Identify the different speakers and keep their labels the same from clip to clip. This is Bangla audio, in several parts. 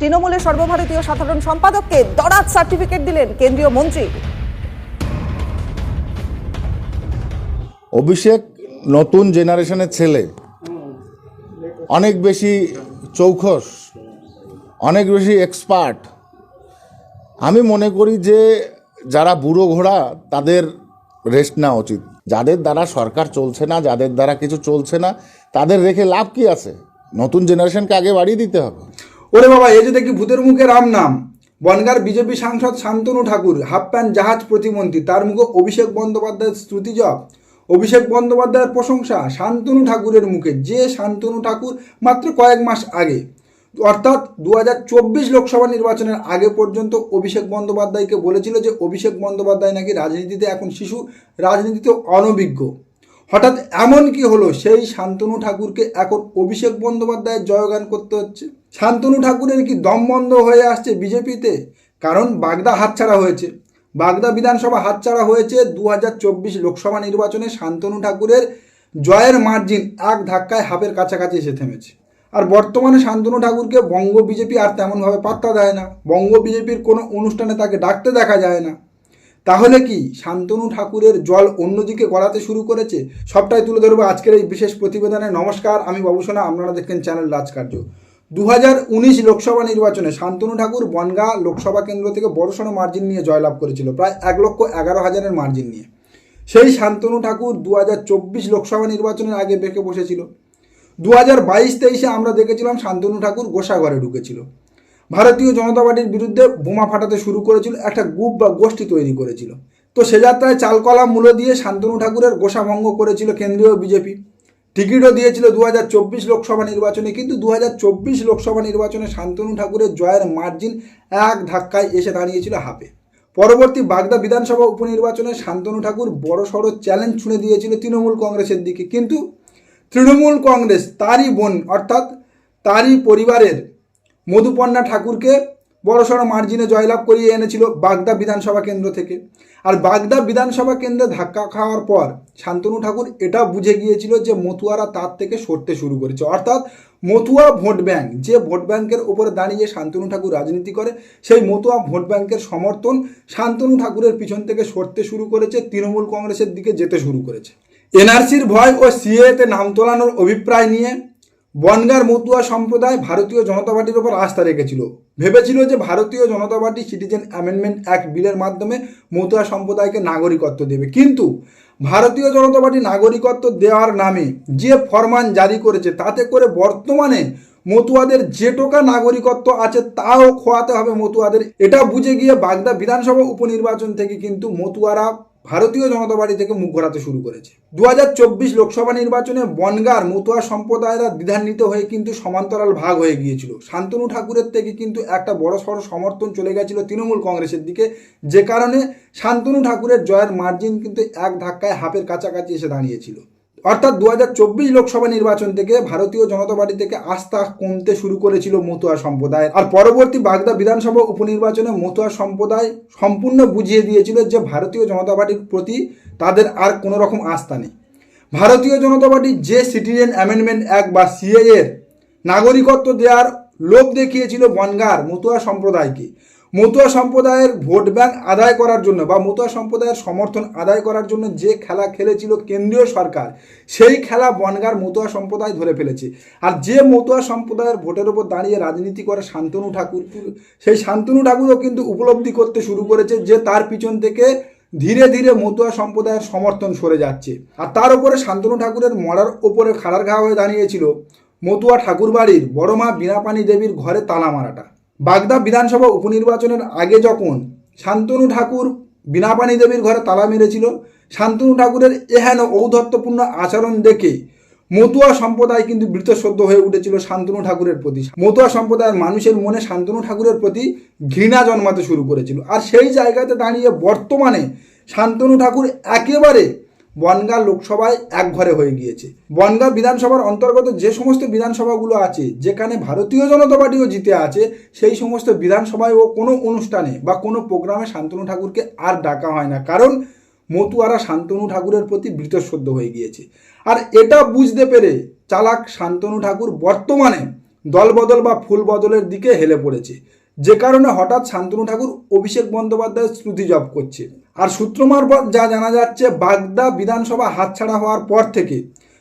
Speaker 1: তৃণমূলের সর্বভারতীয় সাধারণ সম্পাদককে দরাজ সার্টিফিকেট দিলেন কেন্দ্রীয় মন্ত্রী।
Speaker 2: অভিষেক, নতুন জেনারেশনের ছেলে। অনেক বেশি চৌখস অনেক বেশি এক্সপার্ট আমি মনে করি যে যারা বুড়ো ঘোড়া, তাদের রেস্ট নেওয়া উচিত। যাদের দ্বারা সরকার চলছে না, যাদের দ্বারা কিছু চলছে না, তাদের রেখে লাভ কি আছে? নতুন জেনারেশনকে আগে বাড়িয়ে দিতে হবে।
Speaker 3: ওরে বাবা এই যে দেখি ভূতের মুখে রাম নাম। বনগার বিজেপি সাংসদ শান্তনু ঠাকুর, হাফ প্যান্ট জাহাজ প্রতিমন্ত্রী, তার মুখে অভিষেক বন্দ্যোপাধ্যায়ের স্তুতি জপ, অভিষেক বন্দ্যোপাধ্যায়ের প্রশংসা, শান্তনু ঠাকুরের মুখে, যে শান্তনু ঠাকুর মাত্র কয়েক মাস আগে। অর্থাৎ দু হাজার চব্বিশ লোকসভা নির্বাচনের আগে পর্যন্ত অভিষেক বন্দ্যোপাধ্যায়কে বলেছিল যে অভিষেক বন্দ্যোপাধ্যায় নাকি রাজনীতিতে এখন শিশু, রাজনীতিতে অনভিজ্ঞ। হঠাৎ এমন কি হলো, সেই শান্তনু ঠাকুরকে এখন অভিষেক বন্দ্যোপাধ্যায়ের জয়গান করতে হচ্ছে। শান্তনু ঠাকুরের কি দম বন্ধ হয়ে আসছে বিজেপিতে? কারণ বাগদা হাতছাড়া হয়েছে। বাগদা বিধানসভা হাতছাড়া হয়েছে দু হাজার চব্বিশ লোকসভা নির্বাচনে শান্তনু ঠাকুরের জয়ের মার্জিন এক ধাক্কায় হাফের কাছাকাছি এসে থেমেছে। আর বর্তমানে শান্তনু ঠাকুরকে বঙ্গ বিজেপি আর তেমনভাবে পাত্তা দেয় না। বঙ্গ বিজেপির কোনো অনুষ্ঠানে তাকে ডাকতে দেখা যায় না। তাহলে কি শান্তনু ঠাকুরের জল অন্যদিকে গড়াতে শুরু করেছে? সবটাই তুলে ধরবো আজকের এই বিশেষ প্রতিবেদনে। নমস্কার, আমি বাবুসোনা, আপনারা দেখছেন চ্যানেল রাজকার্য। দু লোকসভা নির্বাচনে শান্তনু ঠাকুর বনগা লোকসভা কেন্দ্র থেকে বড়সড় মার্জিন নিয়ে জয়লাভ করেছিল, প্রায় এক লক্ষ এগারো হাজারের মার্জিন নিয়ে। সেই শান্তনু ঠাকুর দু হাজার চব্বিশ লোকসভা নির্বাচনের আগে বেঁকে বসেছিল। দু হাজার বাইশ তেইশে আমরা দেখেছিলাম শান্তনু ঠাকুর গোসাঘরে ঢুকেছিল। ভারতীয় জনতা পার্টির বিরুদ্ধে বোমা ফাটাতে শুরু করেছিল, একটা গ্রুপ বা গোষ্ঠী তৈরি করেছিল। তো সে যাত্রায় চালকলা মূল্য দিয়ে শান্তনু ঠাকুরের গোসাভঙ্গ করেছিল কেন্দ্রীয় বিজেপি। টিকিটও দিয়েছিল দু হাজার চব্বিশ লোকসভা নির্বাচনে, কিন্তু দু হাজার চব্বিশ লোকসভা নির্বাচনে শান্তনু ঠাকুরের জয়ের মার্জিন এক ধাক্কায় এসে দাঁড়িয়েছিল হাফে। পরবর্তী বাগদা বিধানসভা উপনির্বাচনে শান্তনু ঠাকুর বড় সড়ো চ্যালেঞ্জ ছুঁড়ে দিয়েছিল তৃণমূল কংগ্রেসের দিকে, কিন্তু তৃণমূল কংগ্রেস তারই বোন, অর্থাৎ তারই পরিবারের মধুপর্ণা ঠাকুরকে বড়সড় মার্জিনে জয়লাভ করিয়ে এনেছিল বাগদা বিধানসভা কেন্দ্র থেকে। আর বাগদা বিধানসভা কেন্দ্রে ধাক্কা খাওয়ার পর শান্তনু ঠাকুর এটা বুঝে গিয়েছিল যে মতুয়ারা তার থেকে সরতে শুরু করেছে। অর্থাৎ মতুয়া ভোট ব্যাংক, যে ভোট ব্যাংকের উপরে দাঁড়িয়ে শান্তনু ঠাকুর রাজনীতি করে, সেই মতুয়া ভোট ব্যাংকের সমর্থন শান্তনু ঠাকুরের পিছন থেকে সরতে শুরু করেছে, তৃণমূল কংগ্রেসের দিকে যেতে শুরু করেছে। এনআরসির ভয় ও সিএতে নাম তোলানোর অভিপ্রায় নিয়ে বনগার মতুয়া সম্প্রদায় ভারতীয় জনতা পার্টির ওপর আস্থা রেখেছিল। ভেবেছিল যে Bharatiya Janata Party Citizen Amendment Act বিলের মাধ্যমে মতুয়া সম্প্রদায়কে নাগরিকত্ব দেবে। কিন্তু ভারতীয় জনতা পার্টি নাগরিকত্ব দেওয়ার নামে যে ফরমান জারি করেছে, তাতে করে বর্তমানে মতুয়াদের যে টোকা নাগরিকত্ব আছে, তাও খোয়াতে হবে মতুয়াদের। এটা বুঝে গিয়ে বাগদা বিধানসভা উপনির্বাচন থেকে কিন্তু মতুয়ারা ভারতীয় জনতা পার্টি থেকে মুখ ঘোরাতে শুরু করেছে। দু হাজার চব্বিশ লোকসভা নির্বাচনে বনগার মতুয়া সম্প্রদায়েরা দ্বিধান্বিত হয়ে কিন্তু সমান্তরাল ভাগ হয়ে গিয়েছিল। শান্তনু ঠাকুরের থেকে কিন্তু একটা বড় সড় সমর্থন চলে গেছিল তৃণমূল কংগ্রেসের দিকে। যে কারণে শান্তনু ঠাকুরের জয়ের মার্জিন কিন্তু এক ধাক্কায় হাফের কাছাকাছি এসে দাঁড়িয়েছিল। অর্থাৎ দু হাজার চব্বিশ লোকসভা নির্বাচন থেকে ভারতীয় জনতা পার্টি থেকে আস্থা কমতে শুরু করেছিল মতুয়া সম্প্রদায়। আর পরবর্তী বাগদা বিধানসভা উপনির্বাচনে মতুয়া সম্প্রদায় সম্পূর্ণ বুঝিয়ে দিয়েছিল যে ভারতীয় জনতা পার্টির প্রতি তাদের আর কোনো রকম আস্থা নেই। ভারতীয় জনতা পার্টি যে সিটিজেন অ্যামেন্ডমেন্ট অ্যাক্ট বা সিএ এর নাগরিকত্ব দেওয়ার লোভ দেখিয়েছিল বনগার মতুয়া সম্প্রদায়কে। মতুয়া সম্প্রদায়ের ভোট ব্যাংক আদায় করার জন্য বা মতুয়া সম্প্রদায়ের সমর্থন আদায় করার জন্য যে খেলা খেলেছিল কেন্দ্রীয় সরকার, সেই খেলা বনগার মতুয়া সম্প্রদায় ধরে ফেলেছে। আর যে মতুয়া সম্প্রদায়ের ভোটের ওপর দাঁড়িয়ে রাজনীতি করে শান্তনু ঠাকুর, সেই শান্তনু ঠাকুরও কিন্তু উপলব্ধি করতে শুরু করেছে যে তার পিছন থেকে ধীরে ধীরে মতুয়া সম্প্রদায়ের সমর্থন সরে যাচ্ছে। আর তার উপরে শান্তনু ঠাকুরের মরার ওপরে খাড়ার ঘা হয়ে দাঁড়িয়েছিল মতুয়া ঠাকুরবাড়ির বড়মা বীণাপানি দেবীর ঘরে তালা মারাটা। বাগদা বিধানসভা উপনির্বাচনের আগে যখন শান্তনু ঠাকুর বীণাপানি দেবীর ঘরে তালা মেরেছিল, শান্তনু ঠাকুরের এহেন ঔদ্ধত্যপূর্ণ আচরণ দেখে মতুয়া সম্প্রদায় কিন্তু বৃতসদ্য হয়ে উঠেছিল শান্তনু ঠাকুরের প্রতি। মতুয়া সম্প্রদায়ের মানুষের মনে শান্তনু ঠাকুরের প্রতি ঘৃণা জন্মাতে শুরু করেছিল। আর সেই জায়গাতে দাঁড়িয়ে বর্তমানে শান্তনু ঠাকুর একেবারে বনগা লোকসভায় এক ঘরে হয়ে গিয়েছে। বনগাঁ বিধানসভার অন্তর্গত যে সমস্ত বিধানসভাগুলো আছে, যেখানে ভারতীয় জনতা পার্টিও জিতে আছে, সেই সমস্ত বিধানসভায় ও কোনো অনুষ্ঠানে বা কোনো প্রোগ্রামে শান্তনু ঠাকুরকে আর ডাকা হয় না। কারণ মতুয়ারা শান্তনু ঠাকুরের প্রতি বৃতসদ্য হয়ে গিয়েছে। আর এটা বুঝতে পেরে চালাক শান্তনু ঠাকুর বর্তমানে দলবদল বা ফুল বদলের দিকে হেলে পড়েছে। যে কারণে হঠাৎ শান্তনু ঠাকুর অভিষেক বন্দ্যোপাধ্যায়ের শ্রুতি জপ করছে। আর সূত্র মারফত যা জানা যাচ্ছে, বাগদা বিধানসভা হাতছাড়া হওয়ার পর থেকে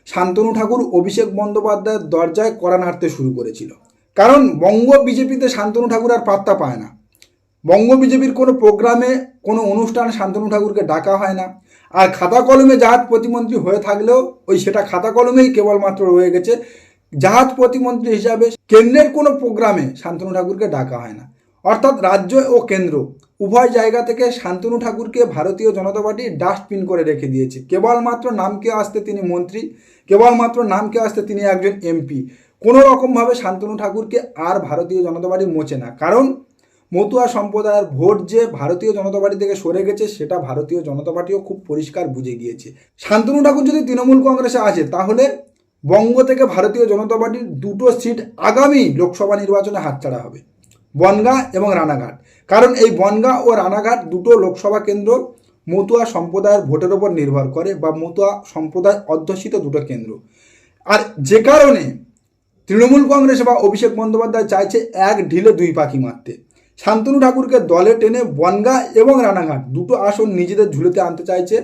Speaker 3: শান্তনু ঠাকুর অভিষেক বন্দ্যোপাধ্যায়ের দরজায় কড়া নাড়তে শুরু করেছিল। কারণ বঙ্গ বিজেপিতে শান্তনু ঠাকুর আর পাত্তা পায় না। বঙ্গ বিজেপির কোনো প্রোগ্রামে, কোনো অনুষ্ঠানে শান্তনু ঠাকুরকে ডাকা হয় না। আর খাতা কলমে জাহাজ প্রতিমন্ত্রী হয়ে থাকলেও ওই সেটা খাতা কলমেই কেবলমাত্র রয়ে গেছে। জাহাজ প্রতিমন্ত্রী হিসাবে কেন্দ্রের কোনো প্রোগ্রামে শান্তনু ঠাকুরকে ডাকা হয় না। অর্থাৎ রাজ্য ও কেন্দ্র উভয় জায়গা থেকে শান্তনু ঠাকুরকে ভারতীয় জনতা পার্টি ডাস্টবিন করে রেখে দিয়েছে। কেবলমাত্র নামকে আসতে তিনি মন্ত্রী, কেবলমাত্র নামকে আসতে তিনি একজন এমপি। কোনো রকমভাবে শান্তনু ঠাকুরকে আর ভারতীয় জনতা পার্টি মোচে না। কারণ মতুয়া সম্প্রদায়ের ভোট যে ভারতীয় জনতা পার্টি থেকে সরে গেছে, সেটা ভারতীয় জনতা পার্টিও খুব পরিষ্কার বুঝে গিয়েছে। শান্তনু ঠাকুর যদি তৃণমূল কংগ্রেসে আসে, তাহলে বঙ্গ থেকে ভারতীয় জনতা পার্টির দুটো সিট আগামী লোকসভা নির্বাচনে হাতছাড়া হবে। বনগাঁ এবং রানাঘাট। কারণ এই বনগাঁ ও রানাঘাট দুটো লোকসভা কেন্দ্র মতুয়া সম্প্রদায়ের ভোটের ওপর নির্ভর করে বা মতুয়া সম্প্রদায় অধ্যুষিত দুটো কেন্দ্র। আর যে কারণে তৃণমূল কংগ্রেস বা অভিষেক বন্দ্যোপাধ্যায় চাইছে এক ঢিলে দুই পাখি মারতে। শান্তনু ঠাকুরকে দলে টেনে বনগা এবং রানাঘাট দুটো আসন নিজেদের ঝুলেতে আনতে চাইছে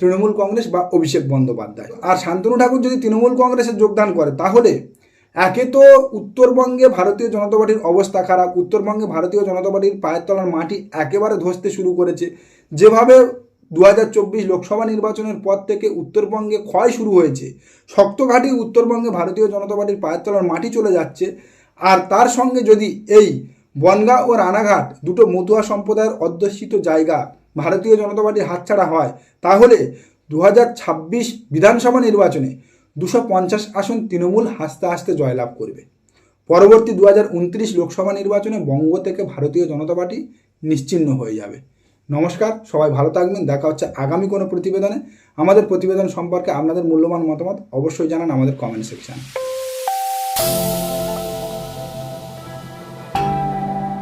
Speaker 3: তৃণমূল কংগ্রেস বা অভিষেক বন্দ্যোপাধ্যায়। আর শান্তনু ঠাকুর যদি তৃণমূল কংগ্রেসে যোগদান করে, তাহলে একে তো উত্তরবঙ্গে ভারতীয় জনতা পার্টির অবস্থা খারাপ, উত্তরবঙ্গে ভারতীয় জনতা পার্টির পায়ের তলার মাটি একেবারে ধসতে শুরু করেছে। যেভাবে দু হাজার চব্বিশ লোকসভা নির্বাচনের পর থেকে উত্তরবঙ্গে ক্ষয় শুরু হয়েছে শক্ত শক্তঘাটি উত্তরবঙ্গে ভারতীয় জনতা পার্টির পায়ের তলার মাটি চলে যাচ্ছে। আর তার সঙ্গে যদি এই বনগা ও রানাঘাট দুটো মতুয়া সম্প্রদায়ের অধ্যুষিত জায়গা ভারতীয় জনতা পার্টির হাতছাড়া হয়, তাহলে দু হাজার ছাব্বিশ বিধানসভা নির্বাচনে দুশো পঞ্চাশ আসন তৃণমূল হাসতে হাসতে জয়লাভ করবে। পরবর্তী দু হাজার উনত্রিশ লোকসভা নির্বাচনে বঙ্গ থেকে ভারতীয় জনতা পার্টি নিশ্চিহ্ন হয়ে যাবে। নমস্কার, সবাই ভালো থাকবেন, দেখা হচ্ছে আগামী কোনো প্রতিবেদনে। আমাদের প্রতিবেদন সম্পর্কে আপনাদের মূল্যবান মতামত অবশ্যই জানান আমাদের কমেন্ট সেকশানে